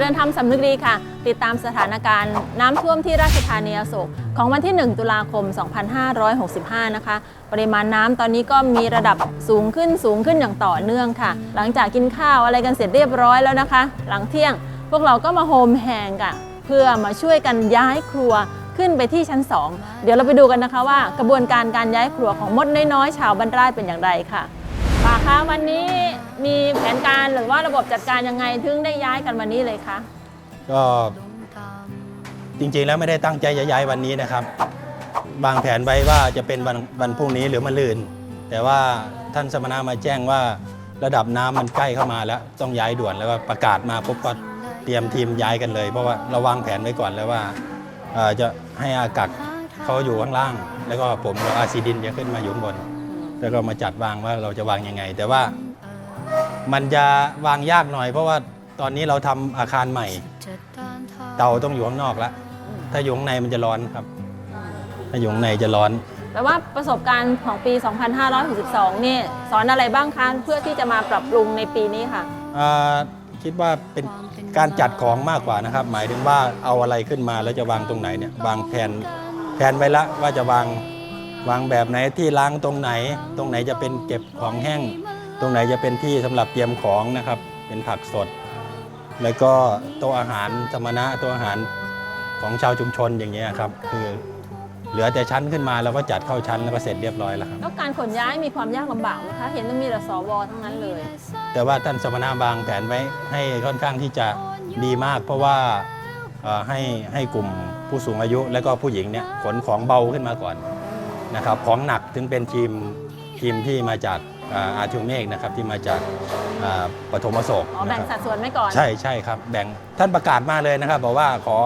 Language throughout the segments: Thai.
ริญธรรมสำนึกดีค่ะ ติดตามสถานการณ์น้ำท่วมที่ราชธานีอโศกของวันที่ 1 ตุลาคม 2565 นะคะ ปริมาณน้ำตอนนี้ก็มีระดับสูงขึ้นสูงขึ้นอย่างต่อเนื่องค่ะ หลังจากกินข้าวอะไรกันเสร็จเรียบร้อยแล้วนะคะ หลังเที่ยงพวกเราก็มาโฮมแฮงกันเพื่อมาช่วยกันย้ายครัวขึ้นไปที่ชั้น 2 เดี๋ยวเราไปดูกันนะคะว่ากระบวนการการย้ายครัวของมดน้อยๆชาวบ้านไร่เป็นอย่างไรค่ะ ป่าคะวันนี้มีแผนการหรือว่าระบบจัดการยังไงถึงได้ย้ายกันวันนี้เลยคะก็จริงๆแล้วไม่ได้ตั้งใจจะย้ายวันนี้นะครับวางแผนไว้ว่าจะเป็นวันวันพรุ่งนี้หรือมะรืน แต่ว่าท่านสมณะมาแจ้งว่าระดับน้ำมันใกล้เข้ามาแล้วต้องย้ายด่วนแล้วก็ประกาศมาปุ๊บก็เตรียมทีมย้ายกันเลย เพราะว่าเราวางแผนไว้ก่อนแล้วว่าจะให้อากักเขาอยู่ข้างล่าง แล้วก็ผมกับอาซีดินจะขึ้นมาอยู่บน แล้วก็มาจัดวางว่าเราจะวางยังไง แต่ว่ามันจะวางยากหน่อย เพราะว่าตอนนี้เราทำอาคารใหม่ เตาต้องอยู่ข้างนอกแล้วถ้าอยู่ข้างในมันจะร้อนครับ ถ้าอยู่ข้างในจะร้อนแปลว่าประสบการณ์ของปี 2562 นี่สอนอะไรบ้างคะเพื่อที่จะมาปรับปรุงในปีนี้ค่ะอ่าคิดว่าเป็นการจัดของมากกว่านะครับ หมายถึงว่าเอาอะไรขึ้นมาแล้วจะวางตรงไหนเนี่ยวางแผนแผนไว้ละว่าจะวาง วางแบบไหนที่ล้างตรงไหน ตรงไหนจะเป็นเก็บของแห้ง ตรงไหนจะเป็นที่สำหรับเตรียมของนะครับ เป็นผักสด แล้วก็โต๊ะอาหารสมณะโต๊ะอาหารของชาวชุมชนอย่างเงี้ยครับ คือเหลือแต่ชั้นขึ้นมาเราก็จัดเข้าชั้นแล้วก็เสร็จเรียบร้อยแล้วครับ แล้วการขนย้ายมีความยากลำบากไหมคะ เห็นว่ามีแต่สวทั้งนั้นเลย แต่ว่าท่านสมณะวางแผนไว้ให้ค่อนข้างที่จะดีมาก เพราะว่าเอ่อให้ให้กลุ่มผู้สูงอายุ และก็ผู้หญิงเนี่ยขนของเบาขึ้นมาก่อน นะครับของหนักถึงเป็นทีมทีมที่มาจากอ่าอาทิวเมฆนะครับที่มาจากอ่าปฐมอโศกอ๋อแบ่งนะครับสัดส่วนไว้ก่อน ใช่ใช่ครับแบ่งท่านประกาศมาเลยนะครับ บอกว่าขอ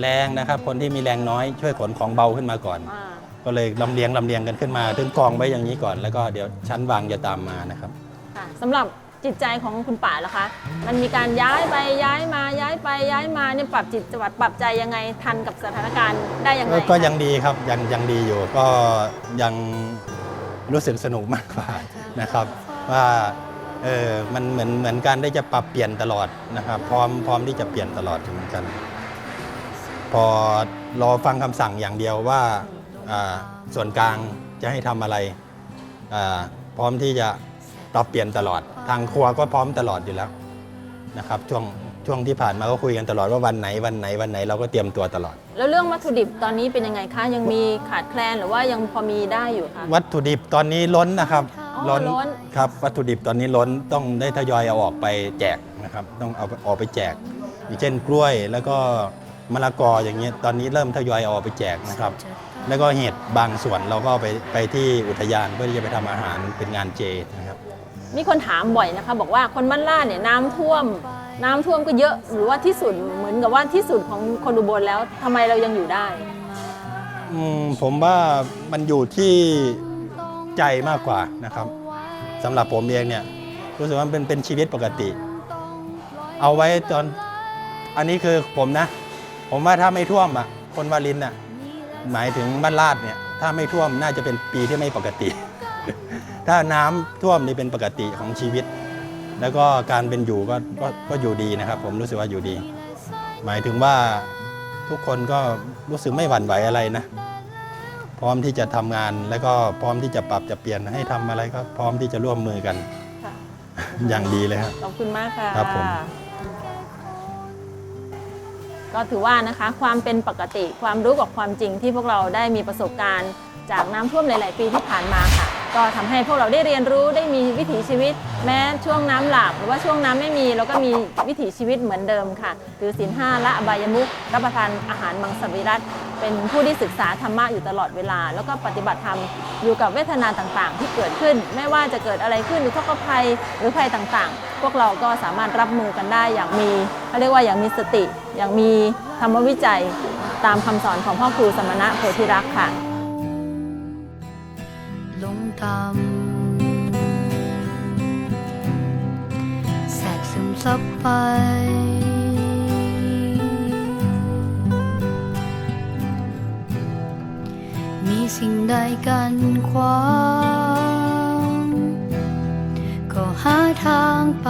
แรงนะครับ คนที่มีแรงน้อยช่วยขนของเบาขึ้นมาก่อนอ่าก็เลยลำเลียงลำเลียงกันขึ้นมาถึงกองไว้อย่างนี้ก่อน แล้วก็เดี๋ยวชั้นวางจะตามมานะครับค่ะสำหรับ จิตใจของคุณป่าล่ะคะ มันมีการย้ายไปย้ายมาย้ายไปย้ายมาเนี่ยปรับจิตจังหวัดปรับใจยังไงทันกับสถานการณ์ได้ยังไงก็ยังดีครับยังยังดีอยู่ก็ยังรู้สึกสนุกมากกว่านะครับ ว่าเออมันเหมือนเหมือนกันได้จะปรับเปลี่ยนตลอดนะครับ พร้อมพร้อมที่จะเปลี่ยนตลอดเหมือนกัน พอรอฟังคำสั่งอย่างเดียวว่าส่วนกลางจะให้ทำอะไรพร้อมที่จะ ปรับเปลี่ยนตลอด ทางครัวก็พร้อมตลอดอยู่แล้วนะครับช่วงช่วงที่ผ่านมาก็คุยกันตลอดว่าวันไหนวันไหนวันไหนเราก็เตรียมตัวตลอด แล้วเรื่องวัตถุดิบตอนนี้เป็นยังไงคะ ยังมีขาดแคลนหรือว่ายังพอมีได้อยู่คะ วัตถุดิบตอนนี้ล้นนะครับอ๋อล้น ครับ วัตถุดิบตอนนี้ล้นต้องได้ทยอยเอาออกไปแจกนะครับ ต้องเอาออกไปแจกอย่างเช่นกล้วยแล้วก็มะละกออย่างเงี้ยตอนนี้เริ่มทยอยเอาออกไปแจกนะครับ แล้วก็เห็ดบางส่วนเราก็เอาไปไปที่อุทยานเพื่อที่จะไปทำอาหารเป็นงานเจนะครับ มีคนถามบ่อยนะคะบอกว่าคนบ้านล่าดเนี่ยน้ำท่วม น้ำท่วมก็เยอะหรือว่าที่สุดเหมือนกับว่าที่สุดของคนอุบลแล้วทำไมเรายังอยู่ได้ อืมผมว่ามันอยู่ที่ใจมากกว่านะครับสำหรับผมเองเนี่ยรู้สึกว่ามันเป็นเป็นชีวิตปกติ เอาไว้ตอนอันนี้คือผมนะ ผมว่าถ้าไม่ท่วมอะคนวาลินอะหมายถึงบ้านลาดเนี่ยถ้าไม่ท่วมน่าจะเป็นปีที่ไม่ปกติ ถ้าน้ำท่วมนี่เป็นปกติของชีวิต แล้วก็การเป็นอยู่ก็ก็ก็อยู่ดีนะครับ ผมรู้สึกว่าอยู่ดี หมายถึงว่าทุกคนก็รู้สึกไม่หวั่นไหวอะไรนะ พร้อมที่จะทำงาน แล้วก็พร้อมที่จะปรับจะเปลี่ยนให้ทำอะไรก็พร้อมที่จะร่วมมือกันค่ะอย่างดีเลยครับขอบคุณมากค่ะครับผมก็ถือว่านะคะความเป็นปกติความรู้กับความจริงที่พวกเราได้มีประสบการณ์จากน้ำท่วมหลาย ๆ ปีที่ผ่านมาค่ะ ก็ทำให้พวกเราได้เรียนรู้ได้มีวิถีชีวิต แม้ช่วงน้ำหลากหรือว่าช่วงน้ำไม่มีเราก็มีวิถีชีวิตเหมือนเดิมค่ะถือศีลห้าละอบายมุขรับประทานอาหารมังสวิรัตเป็นผู้ที่ศึกษาธรรมะอยู่ตลอดเวลา แล้วก็ปฏิบัติธรรมอยู่กับเวทนาต่างๆ ที่เกิดขึ้น ไม่ว่าจะเกิดอะไรขึ้นหรือทุกขภัยหรือภัยต่างๆ พวกเราก็สามารถรับมือกันได้อย่างมีเขาเรียกว่าอย่างมีสติ อย่างมีธรรมวิจัย ตามคำสอนของพ่อครูสมณะโพธิรักษ์ค่ะลง ตามแสบซึมซับไป มีสิ่งใดกันขวางก็หาทางไป